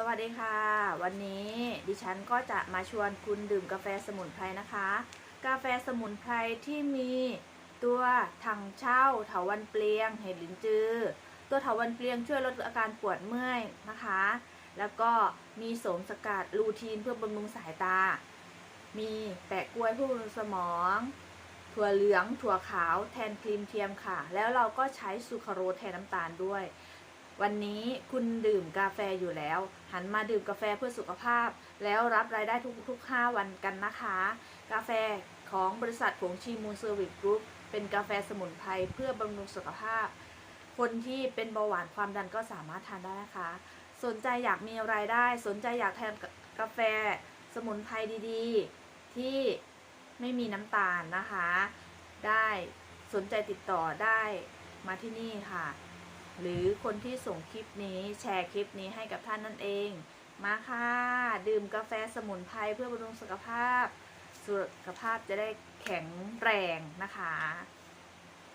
สวัสดีค่ะ วันนี้ดิฉันก็จะมาชวนคุณดื่มกาแฟสมุนไพรนะคะ กาแฟสมุนไพรที่มีตัวถังเช่าเถาวันเปลียง เห็ดหลินจือ ตัวเถาวันเปลียงช่วยลดอาการปวดเมื่อยนะคะ แล้วก็มีโสมสกัดลูทีนเพื่อบำรุงสายตา มีแปะกล้วยเพื่อบำรุงสมอง ถั่วเหลืองถั่วขาวแทนครีมเทียมค่ะ แล้วเราก็ใช้ซูคโรสแทนน้ำตาลด้วย วันนี้คุณดื่มกาแฟอยู่แล้ว หันมาดื่มกาแฟเพื่อสุขภาพ แล้วรับรายได้ทุกทุกๆ 5 วันกันนะคะ กาแฟของบริษัทผงชีมูลเซอร์วิสกรุ๊ปเป็นกาแฟสมุนไพรเพื่อบำรุงสุขภาพ คนที่เป็นเบาหวานความดันก็สามารถทานได้นะคะ สนใจอยากมีรายได้ สนใจอยากทานกาแฟสมุนไพรดีๆ ที่ไม่มีน้ำตาลนะคะ ได้สนใจติดต่อได้มาที่นี่ค่ะ หรือคนที่ส่งคลิปนี้แชร์คลิปนี้ให้กับท่านนั่นเอง มาค่ะ ดื่มกาแฟสมุนไพรเพื่อบำรุงสุขภาพ สุขภาพจะได้แข็งแรงนะคะ